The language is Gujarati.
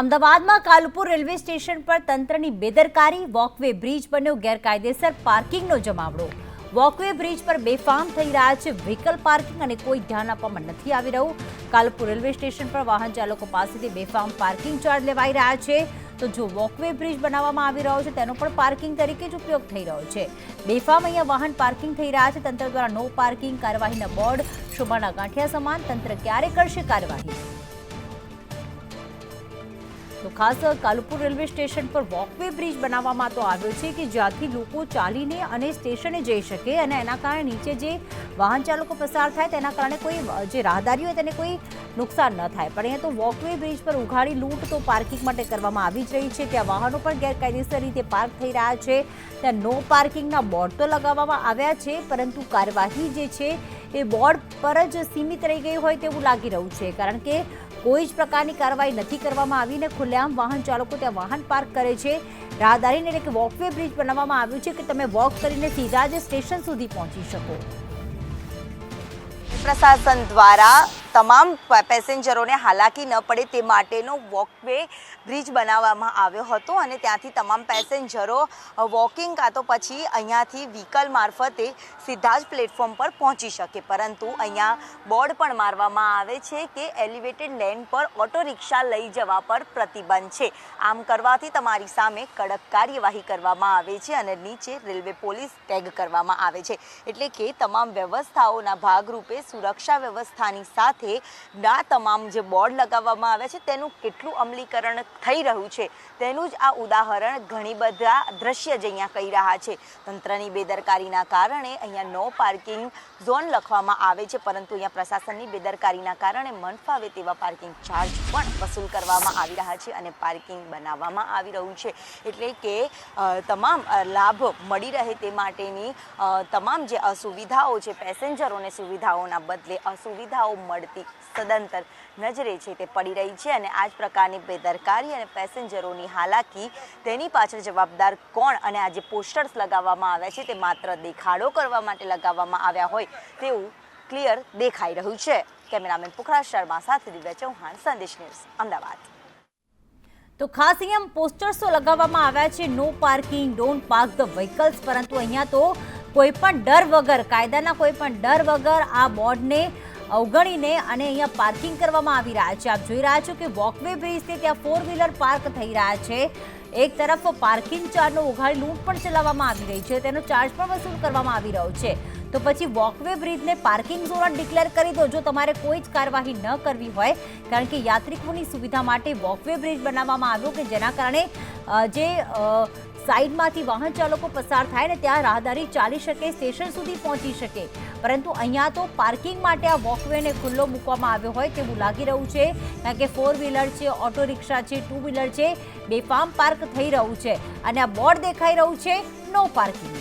અમદાવાદમાં કાલુપુર રેલવે સ્ટેશન પર તંત્રની બેદરકારી, વોકવે બ્રિજ બન્યો ગેરકાયદેસર પાર્કિંગનો જમાવડો. વોકવે બ્રિજ પર બેફામ થઈ રહ્યા છે વ્હીકલ પાર્કિંગ અને કોઈ ધ્યાન આપવામાં નથી આવી રહ્યું. કાલુપુર રેલવે સ્ટેશન પર વાહન ચાલકો પાસેથી બેફામ પાર્કિંગ ચાર્જ લેવાઈ રહ્યા છે. તો જો વોકવે બ્રિજ બનાવવામાં આવી રહ્યો છે, તેનો પણ પાર્કિંગ તરીકે જ ઉપયોગ થઈ રહ્યો છે. બેફામ અહીંયા વાહન પાર્કિંગ થઈ રહ્યા છે, તંત્ર દ્વારા નો પાર્કિંગ, કાર્યવાહીના બોર્ડ, શોભાના ગાંઠિયા સમાન, તંત્ર ક્યારે કરશે કાર્યવાહી? તો ખાસ કાલુપુર રેલવે સ્ટેશન પર વોકવે બ્રિજ બનાવવામાં તો આવ્યો છે કે જ્યાંથી લોકો ચાલીને અને સ્ટેશને જઈ શકે અને એના કારણે નીચે જે વાહન ચાલકો પસાર થાય તેના કારણે કોઈ, જે રાહદારીઓ હોય તેને કોઈ નુકસાન ન થાય. પણ અહીંયા તો વોકવે બ્રિજ પર ઉઘાડી લૂંટ તો પાર્કિંગ માટે કરવામાં આવી જ રહી છે. ત્યાં વાહનો પણ ગેરકાયદેસર રીતે પાર્ક થઈ રહ્યા છે. ત્યાં નો પાર્કિંગના બોર્ડ તો લગાવવામાં આવ્યા છે, પરંતુ કાર્યવાહી જે છે એ બોર્ડ પર જ સીમિત રહી ગઈ હોય તેવું લાગી રહ્યું છે. કારણ કે કોઈ જ પ્રકારની કાર્યવાહી નથી કરવામાં આવી ને ખુલ્લેઆમ વાહન ચાલકો ત્યાં વાહન પાર્ક કરે છે. રાહદારીને એટલે કે વોકવે બ્રિજ બનાવવામાં આવ્યું છે કે તમે વોક કરીને સીધા જ સ્ટેશન સુધી પહોંચી શકો. પ્રશાસન દ્વારા તમામ પેસેન્જરોને હાલાકી ન પડે તે માટેનો વોકવે બ્રિજ બનાવવામાં આવ્યો હતો અને ત્યાંથી તમામ પેસેન્જરો વોકિંગ કાં તો પછી અહીંયાથી વ્હીકલ મારફતે સીધા જ પ્લેટફોર્મ પર પહોંચી શકે. પરંતુ અહીંયા બોર્ડ પણ મારવામાં આવે છે કે એલિવેટેડ લેન પર ઓટો રિક્ષા લઈ જવા પર પ્રતિબંધ છે. આમ કરવાથી તમારી સામે કડક કાર્યવાહી કરવામાં આવે છે અને નીચે રેલવે પોલીસ ટેગ કરવામાં આવે છે. એટલે કે તમામ વ્યવસ્થાઓના ભાગરૂપે સુરક્ષા વ્યવસ્થાની સાથે ના તમામ જે બોર્ડ લગાવવામાં આવ્યા છે, તેનું કેટલું અમલીકરણ થઈ રહ્યું છે, તેનું જ આ ઉદાહરણ ઘણી બધા દ્રશ્ય જ અહીંયા કહી રહ્યા છે. તંત્રની બેદરકારીના કારણે અહીંયા નો પાર્કિંગ ઝોન લખવામાં આવે છે, પરંતુ અહીંયા પ્રશાસનની બેદરકારીના કારણે મન ફાવે તેવા પાર્કિંગ ચાર્જ પણ વસૂલ કરવામાં આવી રહ્યા છે અને પાર્કિંગ બનાવવામાં આવી રહ્યું છે. એટલે કે તમામ લાભ મળી રહે તે માટેની તમામ જે અસુવિધાઓ છે, પેસેન્જરોને સુવિધાઓના બદલે અસુવિધાઓ મળતી સદંતર નજરે છે તે પડી રહી છે અને આ જ પ્રકારની બેદરકારી અને પેસેન્જરોની હાલાકી તેની પાછળ જવાબદાર કોણ અને આ જે પોસ્ટર્સ લગાવવામાં આવ્યા છે તે માત્ર દેખાડો કરવા માટે લગાવવામાં આવ્યા હોય તેવું ક્લિયર દેખાઈ રહ્યું છે. કેમેરામેન પુખરા શર્મા સાથે દિવ્યા ચૌહાણ, સંદેશ ન્યૂઝ, અમદાવાદ. તો ખાસ અહીંયા પોસ્ટર્સો લગાવવામાં આવ્યા છે. No parking don't park the vehicles, પરંતુ અહીંયા તો કોઈ પણ ડર વગર, કાયદાના કોઈ પણ ડર વગર આ બોર્ડને અવગણીને અને અહીંયા પાર્કિંગ કરવામાં આવી રહ્યા છે. આપ જોઈ રહ્યા છો કે વોકવે બ્રિજથી ત્યાં ફોર વ્હીલર પાર્ક થઈ રહ્યા છે. એક તરફ પાર્કિંગ ચાર્જનો ઉઘાડી લૂંટ પણ ચલાવવામાં આવી રહી છે. તેનો ચાર્જ પણ વસૂલ કરવામાં આવી રહ્યો છે. તો પછી વોકવે બ્રિજને પાર્કિંગ ઝોન ડિક્લેર કરી દો. જો તમારે કોઈ જ કાર્યવાહી ન કરવી હોય, કારણ કે યાત્રિકોની સુવિધા માટે વોકવે બ્રિજ બનાવવામાં આવ્યો કે જેના કારણે જે સાઈડમાંથી વાહન ચાલકો પસાર થાય ને ત્યાં રાહદારી ચાલી શકે, સ્ટેશન સુધી પહોંચી શકે. પરંતુ અહીંયા તો પાર્કિંગ માટે આ વોકવેને ખુલ્લો મૂકવામાં આવ્યો હોય તેવું લાગી રહ્યું છે, કારણ કે ફોર વ્હીલર છે ઓટો રિક્ષા છે ટુ વ્હીલર છે, બેફામ પાર્ક થઈ રહ્યું છે. અને આ બોર્ડ દેખાઈ રહ્યું છે નો પાર્કિંગ